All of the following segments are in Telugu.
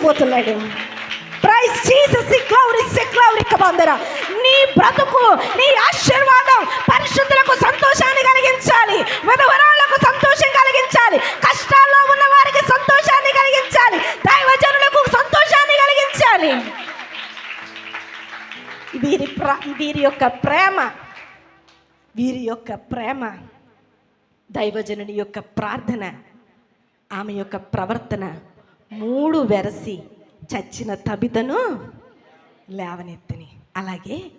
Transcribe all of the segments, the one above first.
దీవించబోతున్నాడు ప్రైజ్ జీసస్ గ్లోరీ గ్లోరీ కబందర నీ బ్రతుకు నీ ఆశీర్వాదం పరిశుద్ధులకు సంతోషాన్ని కలిగించాలి. విధవరాలకు సంతోషం కలిగించాలి. కష్టాల్లో ఉన్న వారికి సంతోషాన్ని కలిగించాలి. దైవజనులకు సంతోషాన్ని కలిగించాలి. వీరి ప్ర వీరి యొక్క ప్రేమ వీరి యొక్క ప్రేమ దైవజనుని యొక్క ప్రార్థన ఆమె యొక్క ప్రవర్తన మూడు వెరసి చచ్చిన తబితను లేవనెత్తని. అలాగే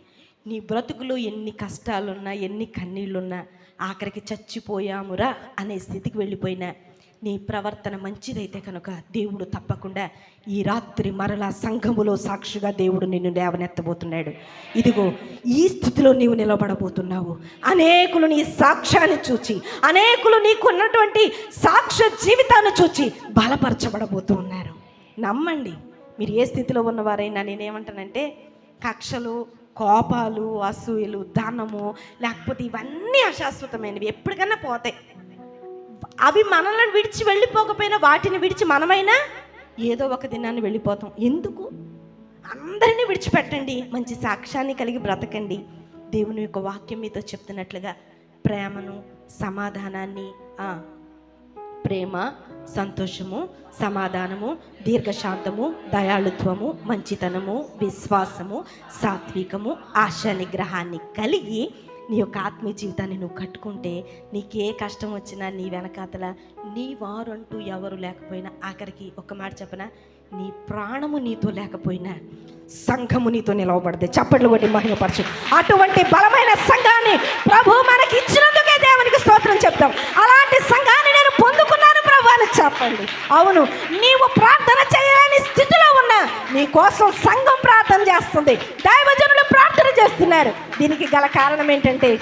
నీ బ్రతుకులో ఎన్ని కష్టాలున్నా ఎన్ని కన్నీళ్ళున్నా ఆఖరికి చచ్చిపోయామురా అనే స్థితికి వెళ్ళిపోయినా నీ ప్రవర్తన మంచిదైతే కనుక దేవుడు తప్పకుండా ఈ రాత్రి మరలా సంఘములో సాక్షిగా దేవుడు నిన్ను లేవనెత్తబోతున్నాడు. ఇదిగో ఈ స్థితిలో నీవు నిలబడబోతున్నావు. అనేకులు నీ సాక్ష్యాన్ని చూచి అనేకులు నీకున్నటువంటి సాక్ష్య జీవితాన్ని చూచి బలపరచబడబోతూ ఉన్నారు నమ్మండి మీరు ఏ స్థితిలో ఉన్నవారైనా నేనేమంటానంటే కక్షలు కోపాలు అసూయలు దానము లేకపోతే ఇవన్నీ అశాశ్వతమైనవి ఎప్పటికన్నా పోతాయి. అవి మనల్ని విడిచి వెళ్ళిపోకపోయినా వాటిని విడిచి మనమైనా ఏదో ఒక దినాన్ని వెళ్ళిపోతాం. ఎందుకు? అందరినీ విడిచిపెట్టండి. మంచి సాక్ష్యాన్ని కలిగి బ్రతకండి. దేవుని యొక్క వాక్యం మీతో చెప్తున్నట్లుగా ప్రేమను సమాధానాన్ని ప్రేమ సంతోషము సమాధానము దీర్ఘశాంతము దయాళుత్వము మంచితనము విశ్వాసము సాత్వికము ఆశా నిగ్రహాన్ని కలిగి నీ యొక్క ఆత్మీయ జీవితాన్ని నువ్వు కట్టుకుంటే నీకే కష్టం వచ్చినా నీ వెనకాతల నీ వారంటూ ఎవరు లేకపోయినా ఆఖరికి ఒక మాట చెప్పనా? నీ ప్రాణము నీతో లేకపోయినా సంఘము నీతో నిలవబడదు. చప్పట్లు కొట్టి మహిమపరచు. అటువంటి బలమైన సంఘాన్ని ప్రభు మనకి ఇచ్చినందుకే దేవునికి స్తోత్రం చెప్తాం. అలాంటి సంఘాన్ని నేను పొందుకున్నాను ప్రభు అని చెప్పండి. అవును నీవు ప్రార్థన చేయలేని స్థితిలో ఉన్నా నీ కోసం సంఘం ప్రార్థన చేస్తుంది. దైవజనులు ప్రార్థన చేస్తున్నారు. దీనికి గల కారణం ఏంటంటే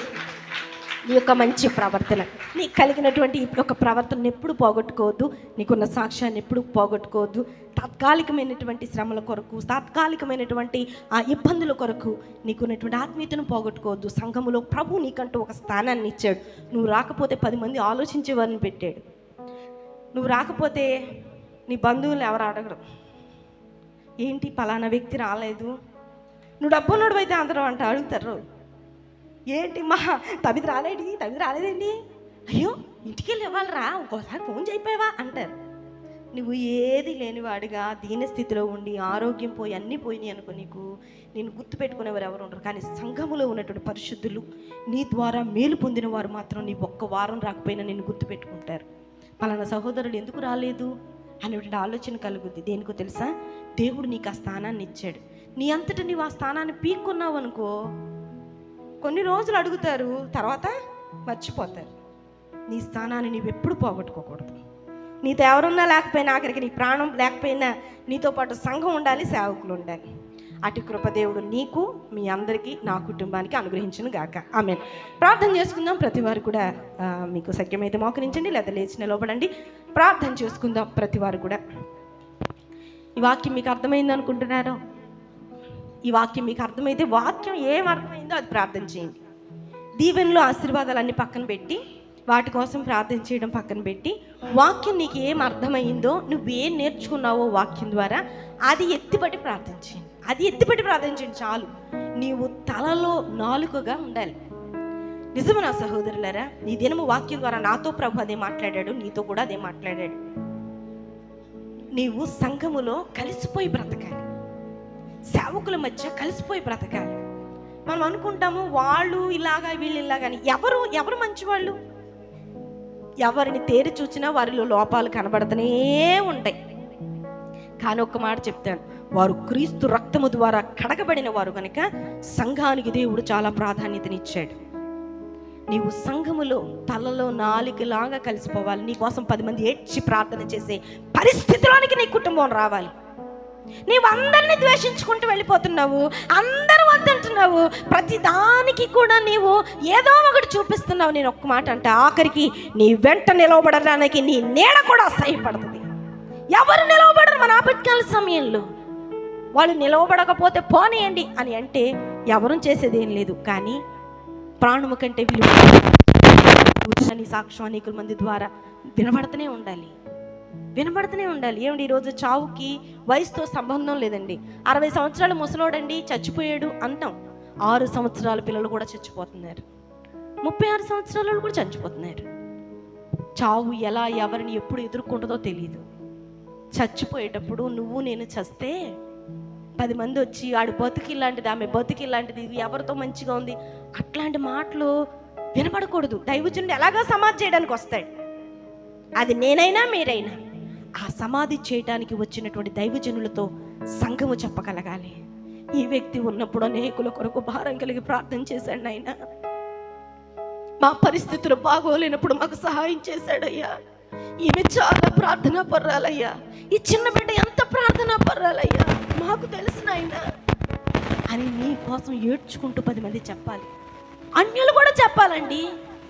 నీ యొక్క మంచి ప్రవర్తన. నీకు కలిగినటువంటి ఈ యొక్క ప్రవర్తన ఎప్పుడు పోగొట్టుకోవద్దు. నీకున్న సాక్ష్యాన్ని ఎప్పుడు పోగొట్టుకోవద్దు. తాత్కాలికమైనటువంటి శ్రమల కొరకు తాత్కాలికమైనటువంటి ఆ ఇబ్బందుల కొరకు నీకున్నటువంటి ఆత్మీయతను పోగొట్టుకోవద్దు. సంఘములో ప్రభు నీకంటూ ఒక స్థానాన్ని ఇచ్చాడు. నువ్వు రాకపోతే పది మంది ఆలోచించే వారిని పెట్టాడు. నువ్వు రాకపోతే నీ బంధువులు ఎవరు అడగరు. ఏంటి పలానా వ్యక్తి రాలేదు? నువ్వు డబ్బున్నోడు అయితే అందరూ అంట అడుగుతారు ఏంటి మా తమిది రాలేడి తమిది రాలేదండి అయ్యో ఇంటికి వెళ్ళి ఇవ్వాలరా ఒక్కోసారి ఫోన్ చేయిపోయావా అంటారు. నువ్వు ఏది లేనివాడిగా దీన స్థితిలో ఉండి ఆరోగ్యం పోయి అన్నీ పోయినాయి అనుకో నీకు నేను గుర్తుపెట్టుకునేవారు ఎవరు ఉండరు. కానీ సంఘములో ఉన్నటువంటి పరిశుద్ధులు నీ ద్వారా మేలు పొందిన వారు మాత్రం నీ ఒక్క వారం రాకపోయినా నిన్ను గుర్తుపెట్టుకుంటారు పలానా సహోదరుడు ఎందుకు రాలేదు? అనేటువంటి ఆలోచన కలుగుద్ది. దేనికో తెలుసా? దేవుడు నీకు ఆ స్థానాన్ని ఇచ్చాడు. నీ అంతటి నీవు ఆ స్థానాన్ని పీక్కున్నావు అనుకో కొన్ని రోజులు అడుగుతారు తర్వాత మర్చిపోతారు. నీ స్థానాన్ని నీవు ఎప్పుడు పోగొట్టుకోకూడదు. నీతో ఎవరున్నా లేకపోయినా ఆఖరికి నీ ప్రాణం లేకపోయినా నీతో పాటు సంఘం ఉండాలి సేవకులు ఉండాలి. అటు కృపదేవుడు నీకు మీ అందరికీ నా కుటుంబానికి అనుగ్రహించను గాక. ఆమె ప్రార్థన చేసుకుందాం. ప్రతి వారు కూడా మీకు సఖ్యమైతే మోకరించండి లేదా లేచిన లోపడండి. ప్రార్థన చేసుకుందాం ప్రతి వారు కూడా. ఈ వాక్యం మీకు అర్థమైంది అనుకుంటున్నారు? ఈ వాక్యం మీకు అర్థమైతే వాక్యం ఏం అర్థమైందో అది ప్రార్థన చేయండి. దీవెనలో ఆశీర్వాదాలన్నీ పక్కన పెట్టి వాటి కోసం ప్రార్థన చేయడం పక్కన పెట్టి వాక్యం నీకు ఏం అర్థమైందో నువ్వేం నేర్చుకున్నావో వాక్యం ద్వారా అది ఎత్తిపట్టి ప్రార్థన చేయండి. అది ఎత్తిపెట్టి ప్రార్థించండి చాలు. నీవు తలలో నాలుకగా ఉండాలి. నిజము నా సహోదరులరా? నీ దినము వాక్యం ద్వారా నాతో ప్రభు అదే మాట్లాడాడు నీతో కూడా అదే మాట్లాడాడు. నీవు సంఘములో కలిసిపోయి బ్రతకాలి. సేవకుల మధ్య కలిసిపోయి బ్రతకాలి. మనం అనుకుంటాము వాళ్ళు ఇలాగా వీళ్ళు ఇలాగని ఎవరు ఎవరు మంచివాళ్ళు? ఎవరిని తేరి చూసినా వారిలో లోపాలు కనబడుతూనే ఉంటాయి. కానీ ఒక్క మాట చెప్తాను. వారు క్రీస్తు రక్తము ద్వారా కడగబడిన వారు కనుక సంఘానికి దేవుడు చాలా ప్రాధాన్యతనిచ్చాడు. నీవు సంఘములో తలలో నాలుగులాగా కలిసిపోవాలి. నీ కోసం పది మంది ఏడ్చి ప్రార్థన చేసే పరిస్థితిలోనికి నీ కుటుంబం రావాలి. నీవు అందరిని ద్వేషించుకుంటూ వెళ్ళిపోతున్నావు. అందరూ వద్దంటున్నావు. ప్రతి దానికి కూడా నీవు ఏదో ఒకటి చూపిస్తున్నావు. నేను ఒక్క మాట అంటే ఆఖరికి నీ వెంట నిలవబడడానికి నీ నీడ కూడా అసహ్యపడుతుంది ఎవరు నిలవబడరు మన ఆపత్కాల సమయంలో? వాళ్ళు నిలవబడకపోతే పోనేయండి అని అంటే ఎవరు చేసేది ఏం లేదు. కానీ ప్రాణము కంటే విలువ అని సాక్ష్యం అనేకుల మంది ద్వారా వినబడుతూనే ఉండాలి. వినబడుతూనే ఉండాలి. ఏమండి ఈరోజు చావుకి వయసుతో సంబంధం లేదండి. అరవై సంవత్సరాలు ముసలోడండి చచ్చిపోయాడు అంటాం. ఆరు సంవత్సరాల పిల్లలు కూడా చచ్చిపోతున్నారు. ముప్పై ఆరు సంవత్సరాల కూడా చచ్చిపోతున్నారు. చావు ఎలా ఎవరిని ఎప్పుడు ఎదుర్కొంటుందో తెలియదు చచ్చిపోయేటప్పుడు నువ్వు నేను చస్తే పది మంది వచ్చి ఆడు బతుకి ఇలాంటిది ఆమె బతుకి ఇలాంటిది ఇది ఎవరితో మంచిగా ఉంది? అట్లాంటి మాటలు వినపడకూడదు. దైవజనుడు ఎలాగా సమాధి చేయడానికి వస్తాడు. అది నేనైనా మీరైనా. ఆ సమాధి చేయడానికి వచ్చినటువంటి దైవజనులతో సంఘము చెప్పగలగాలి. ఈ వ్యక్తి ఉన్నప్పుడు అనేకుల కొరకు భారం కలిగి ప్రార్థన చేశాడు ఆయన మా పరిస్థితులు బాగోలేనప్పుడు మాకు సహాయం చేశాడయ్యా. ఈమె చాలా ప్రార్థన పర్రాలయ్యా. ఈ చిన్న బిడ్డ ఎంత ప్రార్థన పర్రాలయ్యా. మాకు తెలిసిన ఆయన అని నీ కోసం ఏడ్చుకుంటూ పది మంది చెప్పాలి. అన్యులు కూడా చెప్పాలండి.